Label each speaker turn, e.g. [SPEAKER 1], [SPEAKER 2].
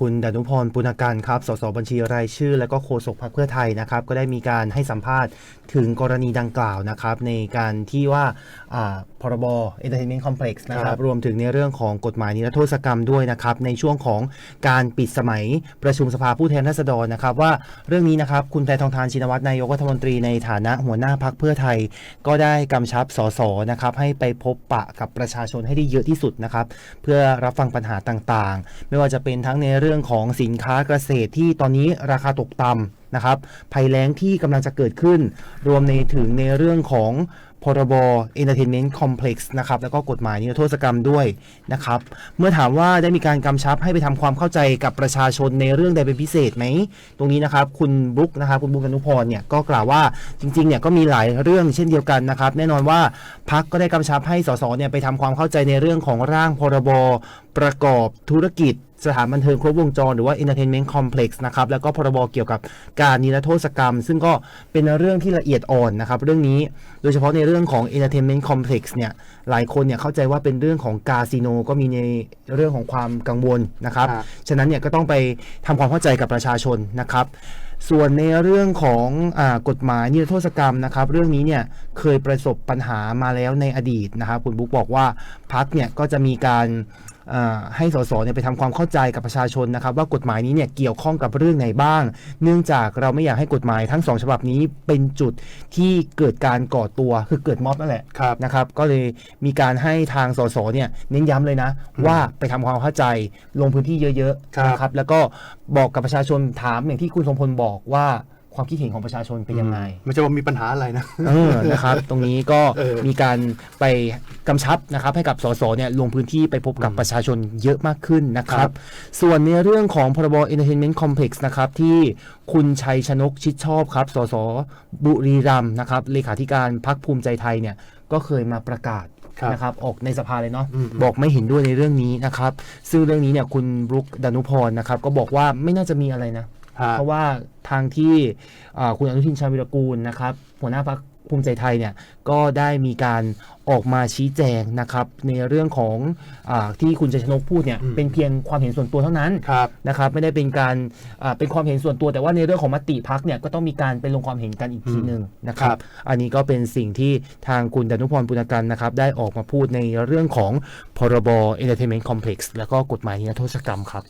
[SPEAKER 1] คุณดนุพรปุณการครับ สสบัญชีรายชื่อ และก็โฆษกพรรคเพื่อไทยนะครับ ก็ได้มีการให้สัมภาษณ์ถึงกรณีดังกล่าวนะครับ ในการที่ว่าอ่าพรบ Entertainment Complex นะค
[SPEAKER 2] ครั
[SPEAKER 1] รับ
[SPEAKER 2] บ
[SPEAKER 1] รวมถึงในเรื่องของกฎหมายนิรโทษกรรมด้วยนะครับ ในช่วงของการปิดสมัยประชุมสภาผู้แทนราษฎรนะครับ ว่าเรื่องนี้นะครับ คุณแพทองทานชินวัตรนายกรัฐมนตรีในฐานะหัวหน้าพรรคเพื่อไทย ก็ได้กำชับสสนะครับให้ไปพบปะกับประชาชนให้ได้เยอะที่สุดนะครับเพื่อรับฟังปัญหาต่างๆ ไม่ว่าจะเป็นทั้งในเรื่องของสินค้าเกษตรที่ตอนนี้ราคาตกต่ำนะครับภัยแล้งที่กำลังจะเกิดขึ้น รวมในถึงในเรื่องของพรบ Entertainment Complex นะครับ แล้วก็กฎหมายนิรโทษกรรมด้วยนะครับ เมื่อถามว่าได้มีการกำชับให้ไปทำความเข้าใจกับประชาชนในเรื่องใดเป็นพิเศษไหม ตรงนี้นะครับ คุณบุ๊กนะครับ คุณบุ๊กอนุพรเนี่ยก็กล่าวว่าจริงๆ เนี่ยก็มีหลายเรื่องเช่นเดียวกันนะครับ แน่นอนว่าพักก็ได้กำชับให้สสเนี่ยไปทำความเข้าใจในเรื่องของร่างพรบ ประกอบธุรกิจสถานบันเทิงครบวงจรหรือว่า Entertainment Complex นะครับ แล้วก็พรบเกี่ยวกับการนิรโทษกรรม ซึ่งก็เป็นเรื่องที่ละเอียดอ่อนนะครับ เรื่องนี้โดยเฉพาะในเรื่องของ Entertainment Complex เนี่ย หลายคนเนี่ยเข้าใจว่าเป็นเรื่องของคาสิโนก็มีในเรื่องของความกังวลนะครับ
[SPEAKER 2] ครับ
[SPEAKER 1] ฉะนั้นเนี่ยก็ต้องไปทำความเข้าใจกับประชาชนนะครับ ส่วนในเรื่องของอากฎหมายนิรโทษกรรมนะครับ เรื่องนี้เนี่ยเคยประสบปัญหามาแล้วในอดีตนะครับ คุณบุ๊กบอกว่าพักเนี่ยก็จะมีการอ่า ให้สสเนี่ยไปทำความเข้าใจกับประชาชนนะครับ ว่ากฎหมายนี้เนี่ยเกี่ยวข้องกับเรื่องไหนบ้าง เนื่องจากเราไม่อยากให้กฎหมายทั้งสองฉบับนี้เป็นจุดที่เกิดการก่อตัวคือเกิดม็อบนั่นแหละ
[SPEAKER 2] ครับ
[SPEAKER 1] นะครับ ก็เลยมีการให้ทางสสเนี่ยเน้นย้ำเลยนะ ว่าไปทำความเข้าใจลงพื้นที่เยอะ
[SPEAKER 2] ครับ
[SPEAKER 1] ๆนะครับ แล้วก็บอกกับประชาชนถามอย่างที่คุณทรงพลบอกว่า ความคิดเห็นของประชาชนเป็นยังไง
[SPEAKER 2] ไม่ใช่ว่ามีปัญหาอะไรนะ
[SPEAKER 1] เออนะครับ ตรงนี้ก็
[SPEAKER 2] เออ
[SPEAKER 1] มีการไปกำชับนะครับ ให้กับสสเนี่ยลงพื้นที่ไปพบกับประชาชนเยอะมากขึ้นนะครับ ส่วนในเรื่องของพรบ Entertainment Complex นะครับ ที่คุณชัยชนกชิดชอบครับ สสบุรีรัมย์นะครับเลขาธิการพักภูมิใจไทยเนี่ยก็เคยมาประกาศ
[SPEAKER 2] ครับ
[SPEAKER 1] นะครับออกในสภาเลยเนาะ
[SPEAKER 2] อืม
[SPEAKER 1] บอกไม่เห็นด้วยในเรื่องนี้นะครับ ซึ่งเรื่องนี้เนี่ยคุณบรุกดานุพรนะครับ ก็บอกว่าไม่น่าจะมีอะไรนะ
[SPEAKER 2] ฮะ
[SPEAKER 1] เพราะว่าทางที่อ่าคุณอนุทินชาญวิรกูลนะครับ หัวหน้าพรรคภูมิใจไทยเนี่ยก็ได้มีการออกมาชี้แจงนะครับในเรื่องของอาที่คุณชัยชนกพูดเนี่ย
[SPEAKER 2] อืม
[SPEAKER 1] เป็นเพียงความเห็นส่วนตัวเท่านั้น
[SPEAKER 2] ครับ
[SPEAKER 1] นะครับไม่ได้เป็นการอ่าเป็นความเห็นส่วนตัว แต่ว่าในเรื่องของมติพักเนี่ยก็ต้องมีการไปลงความเห็นกันอีกทีหนึ่งนะครั
[SPEAKER 2] ครับบ
[SPEAKER 1] อันนี้ก็เป็นสิ่งที่ทางคุณดนุพรปุณกันนะครับได้ออกมาพูดในเรื่องของพรบ Entertainment Complex แล้วก็กฎหมายนิรโทษกรรมครับ